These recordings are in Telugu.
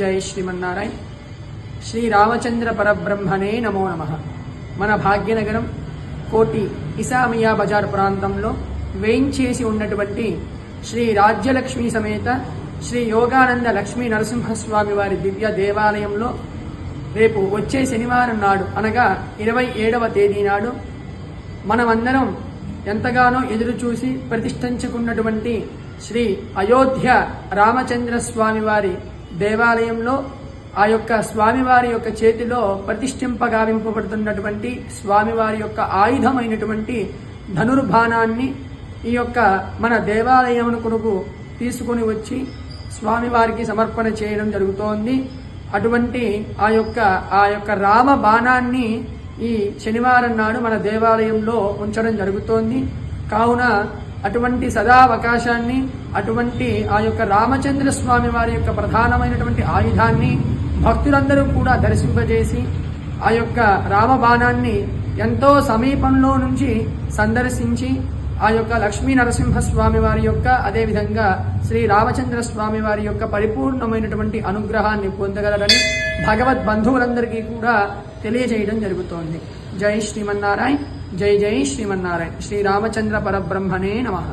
జై శ్రీమన్నారాయణ శ్రీ రామచంద్ర పరబ్రహ్మనే నమో నమ మన భాగ్యనగరం కోటి ఇసామియా బజార్ ప్రాంతంలో వేయించేసి ఉన్నటువంటి శ్రీ రాజ్యలక్ష్మి సమేత శ్రీ యోగానంద లక్ష్మీ నరసింహస్వామి వారి దివ్య దేవాలయంలో రేపు వచ్చే శనివారం నాడు అనగా ఇరవై ఏడవ తేదీ నాడు మనమందరం ఎంతగానో ఎదురుచూసి ప్రతిష్ఠించుకున్నటువంటి శ్రీ అయోధ్య రామచంద్ర స్వామి వారి దేవాలయంలో ఆ యొక్క స్వామివారి యొక్క చేతిలో ప్రతిష్ఠింపగావింపబడుతున్నటువంటి స్వామివారి యొక్క ఆయుధమైనటువంటి ధనుర్బాణాన్ని ఈ యొక్క మన దేవాలయం కొనుకు తీసుకొని వచ్చి స్వామివారికి సమర్పణ చేయడం జరుగుతోంది. అటువంటి ఆ యొక్క ఆ యొక్క రామ బాణాన్ని ఈ శనివారం నాడు మన దేవాలయంలో ఉంచడం జరుగుతోంది. కావున అటువంటి సదావకాశాన్ని అటువంటి ఆ యొక్క రామచంద్ర స్వామి వారి యొక్క ప్రధానమైనటువంటి ఆయుధాన్ని భక్తులందరూ కూడా దర్శింపజేసి ఆ యొక్క రామబాణాన్ని ఎంతో సమీపంలో నుంచి సందర్శించి ఆ యొక్క లక్ష్మీ నరసింహస్వామి వారి యొక్క అదేవిధంగా శ్రీ రామచంద్ర స్వామి వారి యొక్క పరిపూర్ణమైనటువంటి అనుగ్రహాన్ని పొందగలరని భగవద్ బంధువులందరికీ కూడా తెలియజేయడం జరుగుతోంది. జై శ్రీమన్నారాయణ. जय जय श्रीमन्नारायण। श्रीरामचन्द्र परब्रह्मणे नमः।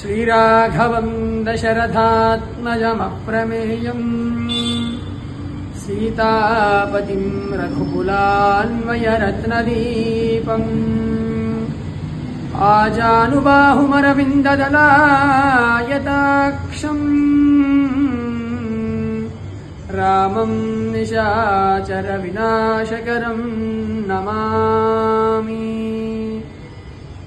श्रीराघवम् दशरथात्मजमप्रमेयम्। सीतापतिम् रघुकुलान्वयरत्नदीपम्। आजानुबाहुमरविन्ददलायताक्षम्। निशाचर निशाचरविनाशकरम् नमा। Me.